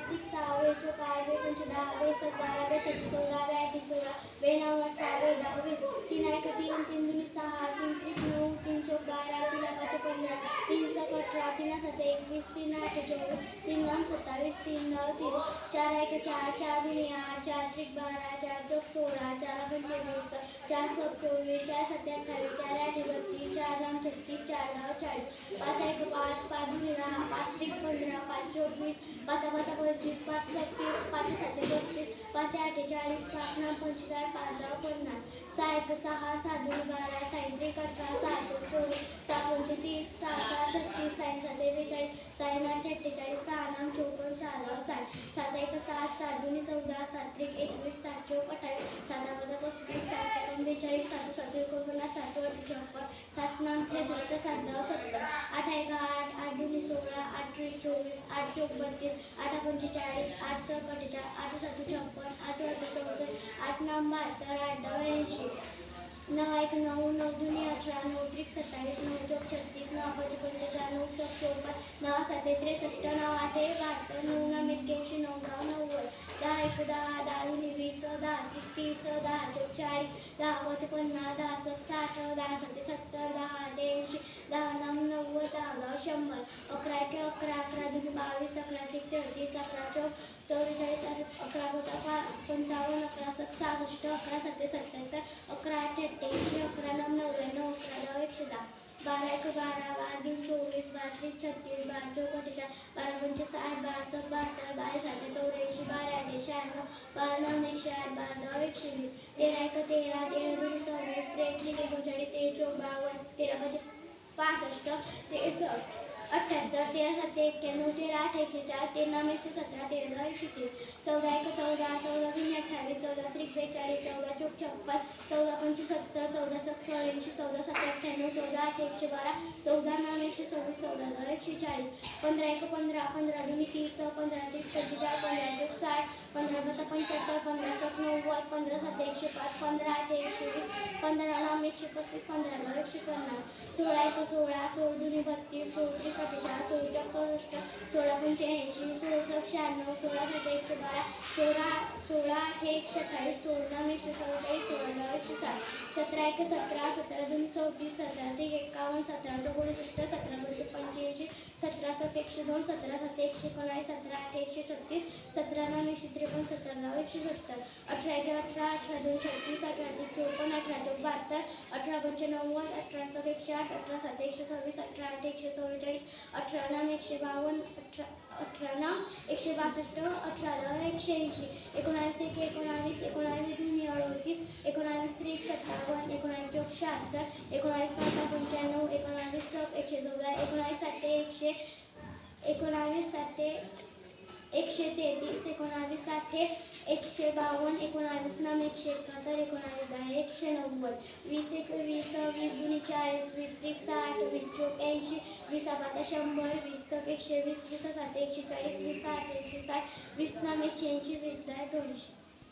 बेतीक सहा चौकावे चौक आठ वे पंच दहा वे सत बारा वे सत्ती आठी सोळा वे नऊ अठरा वे तीन एक तीन तीन दुनी सहा तीन त्रिक नऊ तीन चौक बारा तीन पाच पंधरा तीन सक अठरा तीन सात एकवीस तीन आठ चोवीस तीन नऊ सत्तावीस तीन नऊ तीस चार एक चार चार दुनी आठ त्रिक बारा चार चौक सोळा चार पंचवीस चार सक चोवीस चार सत्ते अठ्ठावीस चार आठ बत्तीस चार नऊ छत्तीस चार नऊ चाळीस. पाच एक पाच पाच दहा पाच त्रिक पंधरा पाच चोवीस पाच पाच पंचवीस पाच सत्तीस पाच साते पस्तीस पाच अठ्ठेचाळीस पाच नऊ पंचेचाळीस पाच दहा पन्नास. सहा एक सहा सात दोन बारा सात त्रिक अठरा सहा चौक चोवीस सहा पंचे तीस सहा सहा छत्तीस सात साते बेचाळीस सहा नऊ अठ्ठेचाळीस सहा नऊ चोपन्न सात एक सात सात दोन्ही चौदा सात एक एकवीस सात चौक अठ्ठावीस सात नऊ पस्तीस सात सेकंद बेचाळीस सात सात एकोणपन्नास सात आठ चौपन्न सात नऊ त्रेसष्ट सात दहा सत्तर. आठ एक आठ? आठ दोन्ही सोळा आठ त्रिक चोवीस आठ चौक बत्तीस आठ पंचेचाळीस आठ सहा पंचेचाळीस आठ सात छप्पन आठ आठ चौसष्ट आठ नऊ बहात्तर आठ दहा ऐंशी. नऊ एक नऊ नऊ दोन्ही अठरा नऊ त्रिक सत्तावीस नऊ चौक छत्तीस नऊ पंच पंचेचाळीस नऊ सत्तर. नऊ सात त्रेसष्ट नऊ आठ बहात्तर नऊ नऊ एक्क्याऐंशी नऊ नऊ नव्वद दहा एक दहा दहा दुनी वीस दहा तीस दहा चाळीस दहा पाच पन्नास दहा सक साठ दहा सात सत्तर दहा आठ ऐंशी दहा नऊ नव्वद दहा दहा शंभर अकरा एक अकरा अकरा दोन बावीस अकरा एक तेहतीस अकरा चौ चौवेचाळीस अकरा पा पंचावन्न अकरा सक सहासष्ट अकरा सत्ते सत्याहत्तर अकरा आठ अठ्ठ्याऐंशी अकरा नऊ नव्याण्णव अकरा दहा एकशे दहा. बारा एक बारा बारा दोन चोवीस बार तीन छत्तीस बारा चौक अठ्ठेचाळीस बारा पंचे साठ बारा सत बहात्तर बारा सात चौऱ्याऐंशी बारा आठ शहाण्णव बारा नऊ एकशे आठ बारा नऊ एकशे वीस तेरा एक तेरा तेरा दोन सव्वीस त्रेचाळीस एकोणचाळीस तेरा चौक बावन्न तेरा पाच पासष्ट तेसष्ट अठ्ठ्याहत्तर तेरा सत्ते एक्क्याण्णव तेरा आठ एकशे चार तेरा नऊ एकशे सतरा तेरा नऊ एकशे तीस चौदा एक चौदा चौदा तीन अठ्ठावीस चौदा त्रिक बेचाळीस चौदा चौक छप्पन चौदा पंचे सत्तर चौदा सत्तर चौऱ्याऐंशी चौदा सत्तर अठ्ठ्याण्णव चौदा आठ एकशे बारा चौदा नऊ एकशे सव्वीस चौदा नऊ एकशे चाळीस पंधरा एक पंधरा पंधरा दोन्ही तीस पंधरा तीस पंचेचाळीस पंधरा चौक साठ पंधरा पाच पंच्याहत्तर पंधरा सात नव्वद पंधरा सात एकशे पाच पंधरा आठ एकशे वीस पंधरा नऊ एकशे पस्तीस पंधरा नऊ एकशे पन्नास सोळा एक सोळा सोळ दोन्ही बत्तीस सोळ त्रिक पंचेचाळीस सोळ चौक चौसष्ट सोळा पंच्याऐंशी सोळ शहाण्णव सोळा सात एकशे बारा सोळा सोळा आठ एकशे अठ्ठावीस सोळ एकशे चौवेचाळीस सोळा एकशे साठ सतरा एक सतरा सतरा दोन चौतीस सतरा ते एकावन्न सतरा चौक सतरा दोनशे पंच्याऐंशी सतरा सात एकशे दोन सतरा सात एकशे एकोणवीस सतरा आठ एकशे छत्तीस सतरा नऊ एकशे त्रेपन्न सतरा नऊ एकशे सत्तर अठरा एक अठरा अठरा दोन छत्तीस अठरा ते चोपन्न अठरा चौक बहात्तर अठरा पंचे नव्वद अठरा सात एकशे आठ अठरा सात एकशे सव्वीस अठरा आठ एकशे चौवेचाळीस अठरा नऊ एकशे बावन्न अठरा अठरा नऊ एकशे बासष्ट अठरा दहा एकशे ऐंशी एकोणावीस एक एकोणावीस एकोणावीस दोन्ही अडतीस एकोणावीस त्रिक सत्तावन्न एकोणावीस चौक शहात्तर एकोणावीस पाच पंच्याण्णव एकोणावीस सक एकशे चौदा एकोणावीस सात एकशे एकोणावीस साते एकशे तेहतीस एकोणावीस साठे एकशे बावन्न एकोणावीस नऊ एकशे एकाहत्तर एकोणावीस दहा एकशे नव्वद वीस एक वीस वीस दोन्ही चाळीस वीस त्रिक साठ वीस चौक ऐंशी वीस पाच शंभर वीस एकशे वीस वीस सात एकशे चाळीस वीस आठ एकशे साठ वीस नऊ एकशे ऐंशी वीस दहा दोनशे